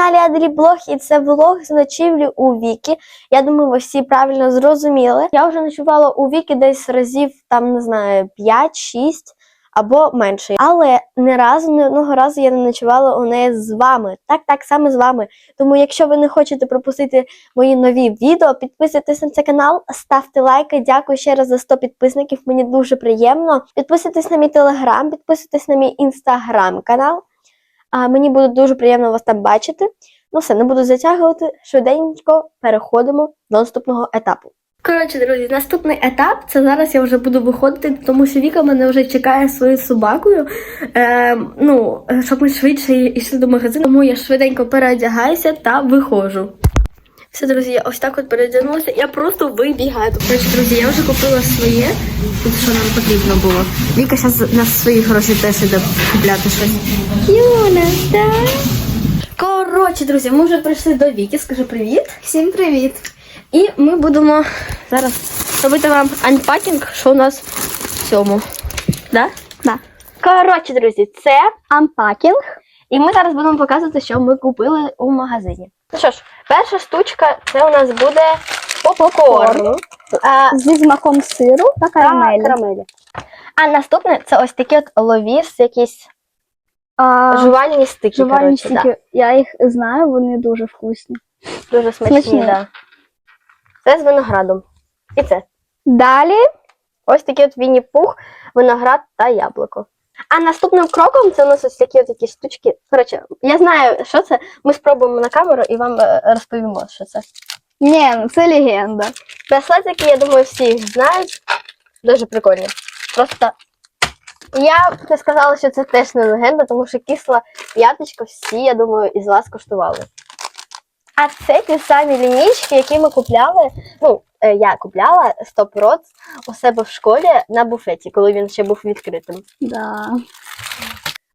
каналі Аделіблог і це влог з ночівлі у Вікі. Я думаю, ви всі правильно зрозуміли. Я вже ночувала у Вікі десь разів, там не знаю, 5-6 або менше. Але не разу, не одного разу я не ночувала у неї з вами. Так, так саме з вами. Тому, якщо ви не хочете пропустити мої нові відео, підписуйтесь на цей канал, ставте лайки. Дякую ще раз за 100 підписників. Мені дуже приємно. Підписуйтесь на мій телеграм, підписуйтесь на мій інстаграм канал. А мені буде дуже приємно вас там бачити. Ну все, не буду затягувати. Швиденько переходимо до наступного етапу. Коротше, друзі, наступний етап це зараз я вже буду виходити, тому що Віка мене вже чекає своєю собакою. Е, ну, щоб ми швидше йшли до магазину. Тому я швиденько переодягаюся та виходжу. Все, друзі, я ось так от переодягнулася. Я просто вибігаю. Коротше, друзі, я вже купила своє. Тут що нам потрібно було. Віка зараз на свої гроші теж іде купляти щось. Юля, так. Коротше, друзі, ми вже прийшли до Віки. Скажи привіт. Всім привіт! І ми будемо зараз робити вам анпакінг, що у нас в цьому. Да? Да. Коротше, друзі, це. Анпакінг. І ми зараз будемо показувати, що ми купили у магазині. Ну що ж, перша штучка це у нас буде попкорн. А, Зі смаком сиру та карамелі. карамелі. А наступне це ось такі от ловіс, якісь А, жувальні стики. жувальні коротше, да. стіки, я їх знаю, вони дуже вкусні. Дуже смачні, Смачні. Да. Це з виноградом. І це. Далі Ось такий от Вінні Пух, виноград та яблуко. А наступним кроком це у нас ось такі от такі штучки. Коротше, я знаю, що це. Ми спробуємо на камеру і вам е, розповімо, що це. ні, ну це легенда. Браслетики, я думаю, всі їх знають. Дуже прикольні. Просто я б не сказала, що це теж не легенда, тому що кисла п'яточка всі, я думаю, із вас коштували. А це ті самі лінійки, які ми купляли. Ну, я купляла Rods у себе в школі на буфеті, коли він ще був відкритим. Да.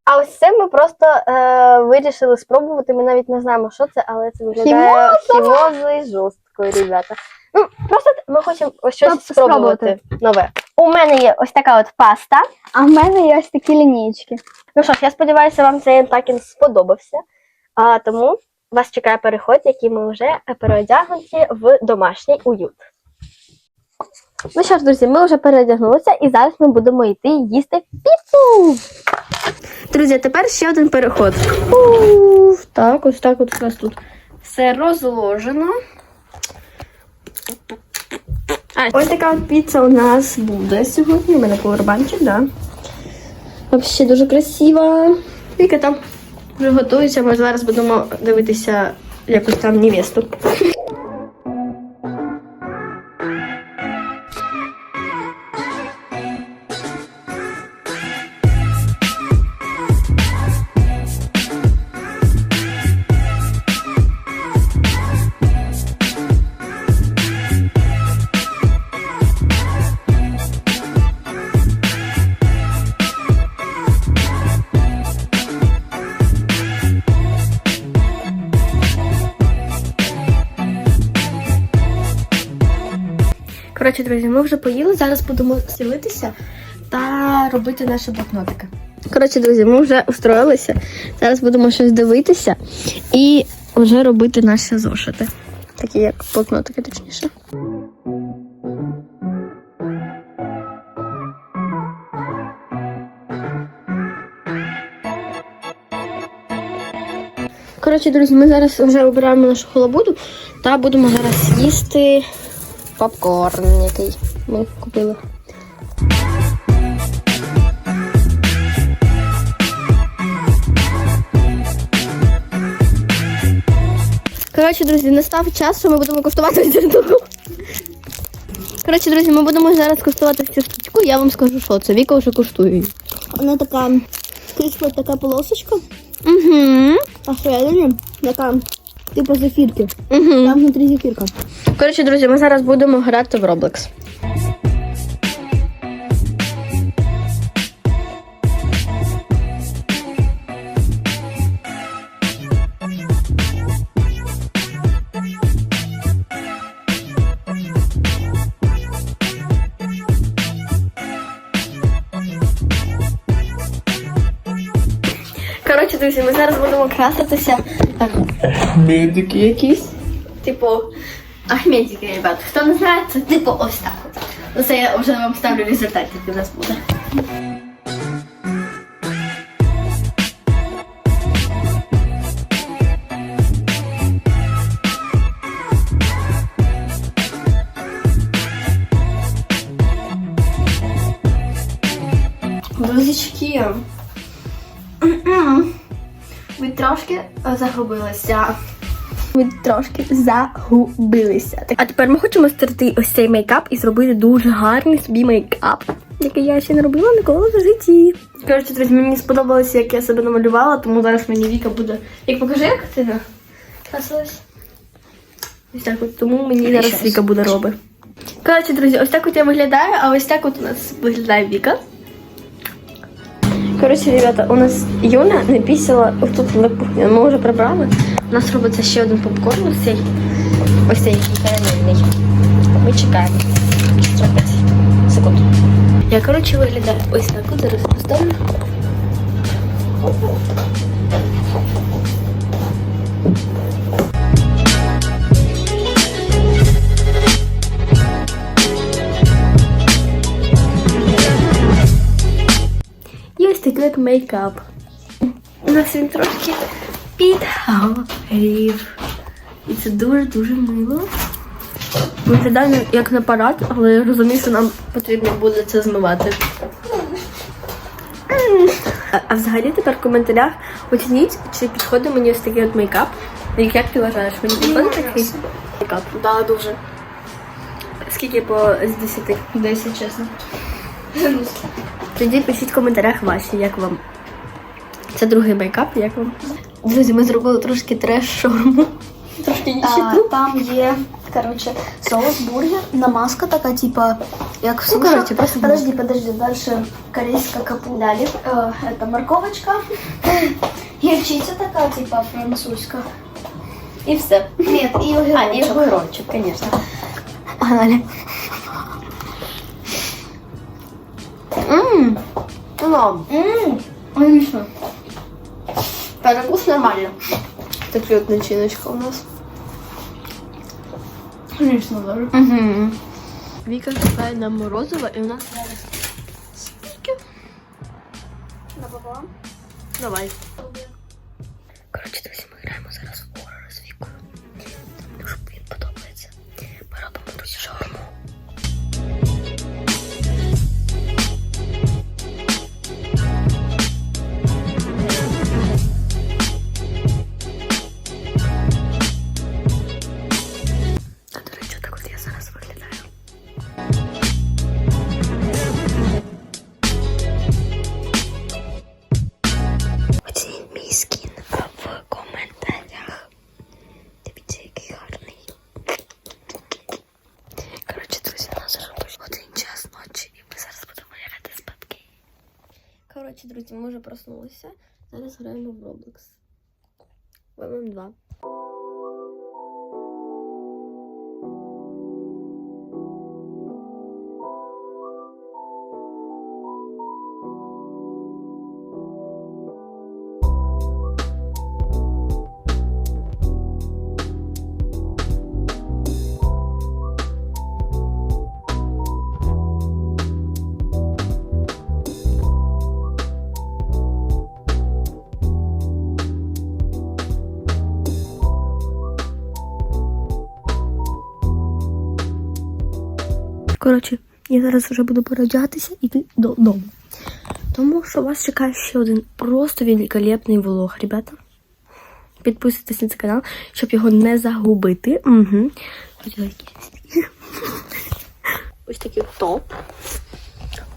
А ось це ми просто е, вирішили спробувати. Ми навіть не знаємо, що це, але це виглядає хімозно і жорстко, ребята. Ну, просто ми хочемо ось щось Спроб- спробувати нове. У мене є ось така от паста. А в мене є ось такі лінійки. Ну що ж, я сподіваюся, вам цей анпакінг сподобався. А тому вас чекає переход, який ми вже переодягнуті в домашній уют. Ну що ж, друзі, ми вже переодягнулися і зараз ми будемо йти їсти піцу. Друзі, тепер ще один переход. Уф, так, ось так от у нас тут все розложено. А, ось така от піца у нас буде сьогодні. У мене повербанчик, да. Взагалі дуже красиво. Віка там вже готується. Ми зараз будемо дивитися якусь там невесту. Коротше, друзі, ми вже поїли. Зараз будемо стілитися та робити наші блокнотики. Коротше, друзі, ми вже устроїлися. Зараз будемо щось дивитися і вже робити наші зошити. Такі як блокнотики, точніше. Коротше, друзі, ми зараз вже обираємо нашу холобуду та будемо зараз їсти попкорн, який ми купили. Коротше, друзі, настав час, що ми будемо куштувати цю штуку. Коротше, друзі, ми будемо зараз куштувати цю штучку. Я вам скажу, що це. Віка вже куштує. Вона така кришка, така полосочка, Угу. а всередині така типу зефірки. Угу. Там внутрі зефірка. Коротше, друзі, ми зараз будемо грати в Roblox. Коротше, друзі, ми зараз будемо краситися Медики якісь. Типу, Ахмедики, ребят. Хто не знає, це типу ось так от. Ну, це я вже вам ставлю в результаті, який у нас буде. Друзячки, ви трошки загубилися. Ми трошки загубилися. А тепер ми хочемо стерти ось цей мейкап і зробити дуже гарний собі мейкап, який я ще не робила ніколи в житті. Коротше, друзі, мені сподобалося, як я себе намалювала, тому зараз мені Віка буде. Як покажи, як ти красилась? Ось так от, тому мені зараз щас. Віка буде робити. Коротше, друзі, ось так от я виглядаю, а ось так от у нас виглядає Віка. Коротше, ребята, у нас Юна написала тут на кухні. Ми вже прибрали. У нас робиться ще один попкорн, ось цей. Ось цей карамельний. Ми чекаємо. 45 секунд. Я, коротше, виглядаю ось так. От зараз поставлю. І ось такий мейкап. У нас він трошки підгорів. І це дуже-дуже мило. Виглядає як на парад, але я розумію, що нам потрібно буде це змивати. А, а взагалі тепер в коментарях оцініть, чи підходить мені ось такий от мейкап. Як, як ти вважаєш, мені підходить такий мейкап? Да, дуже. Скільки по з 10? 10, чесно. Тоді пишіть в коментарях ваші, як вам. Це другий мейкап, як вам? Друзі, ми зробили трошки треш-шорму. Трошки А, там є, короче, соус бургер, намазка така, типа, як в Ну, сушах. короче, просто Подожди, подожди, дальше корейская капуста. Далее, э, это морковочка. Гірчиця така, типа, французька. І все. Нет, і А, і огірочок. огірочок, звісно. Погнали. Ммм. Ну, Ммм, отлично. перекус нормально. Такий от начиночка у нас. Конечно, даже. Угу. Віка шукає нам морозиво, і у нас зараз. Напополам? Давай. ми вже проснулися. Зараз граємо в Roblox. ВМ2. Коротше, я зараз вже буду переодягатися і йти додому. Тому що вас чекає ще один просто великолепний влог, ребята. Підписуйтесь на цей канал, щоб його не загубити. Угу. Ось такий топ.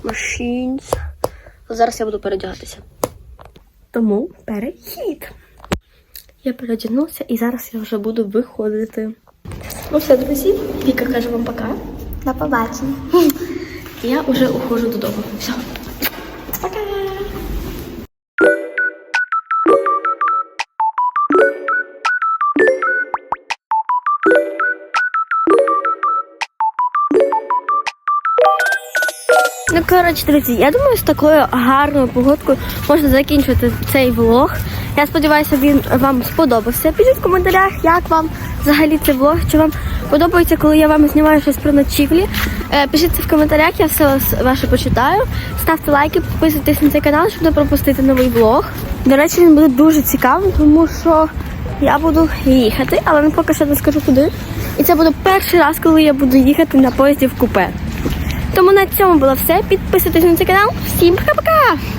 Machines. Зараз я буду переодягатися. Тому перехід. Я переодягнувся і зараз я вже буду виходити. Ну все, друзі, Віка каже вам пока. До побачення. Я вже уходжу додому. Все. Пока. Ну, коротше, друзі, я думаю, з такою гарною погодкою можна закінчити цей влог. Я сподіваюся, він вам сподобався. Пишіть в коментарях, як вам взагалі цей влог, чи вам подобається, коли я вам знімаю щось про ночівлі. Е, Пишіть це в коментарях, я все ваше почитаю. Ставте лайки, підписуйтесь на цей канал, щоб не пропустити новий влог. До речі, він буде дуже цікавим, тому що я буду їхати, але не поки що не скажу куди. І це буде перший раз, коли я буду їхати на поїзді в купе. Тому на цьому було все. Підписуйтесь на цей канал. Всім пока-пока!